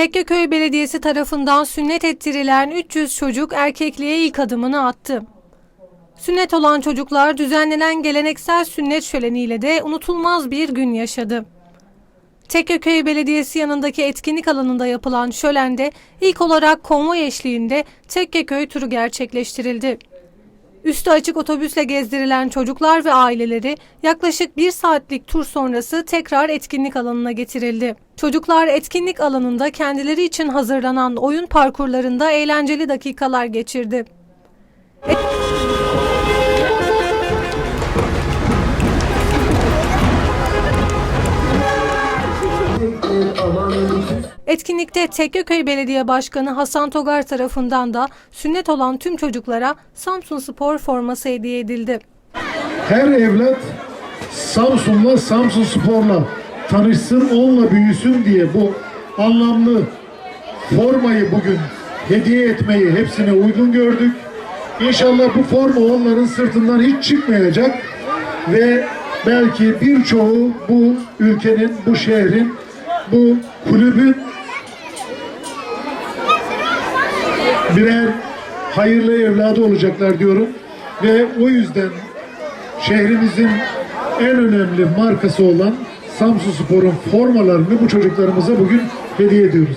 Tekkeköy Belediyesi tarafından sünnet ettirilen 300 çocuk erkekliğe ilk adımını attı. Sünnet olan çocuklar düzenlenen geleneksel sünnet şöleniyle de unutulmaz bir gün yaşadı. Tekkeköy Belediyesi yanındaki etkinlik alanında yapılan şölende ilk olarak konvoy eşliğinde Tekkeköy turu gerçekleştirildi. Üstü açık otobüsle gezdirilen çocuklar ve aileleri yaklaşık bir saatlik tur sonrası tekrar etkinlik alanına getirildi. Çocuklar etkinlik alanında kendileri için hazırlanan oyun parkurlarında eğlenceli dakikalar geçirdi. Etkinlikte Tekkeköy Belediye Başkanı Hasan Togar tarafından da sünnet olan tüm çocuklara Samsun Spor forması hediye edildi. Her evlat Samsun'la, Samsun Spor'la tanışsın, onunla büyüsün diye bu anlamlı formayı bugün hediye etmeyi hepsine uygun gördük. İnşallah bu forma onların sırtından hiç çıkmayacak ve belki birçoğu bu ülkenin, bu şehrin, bu kulübün birer hayırlı evladı olacaklar diyorum. Ve o yüzden şehrimizin en önemli markası olan Samsun Spor'un formalarını bu çocuklarımıza bugün hediye ediyoruz.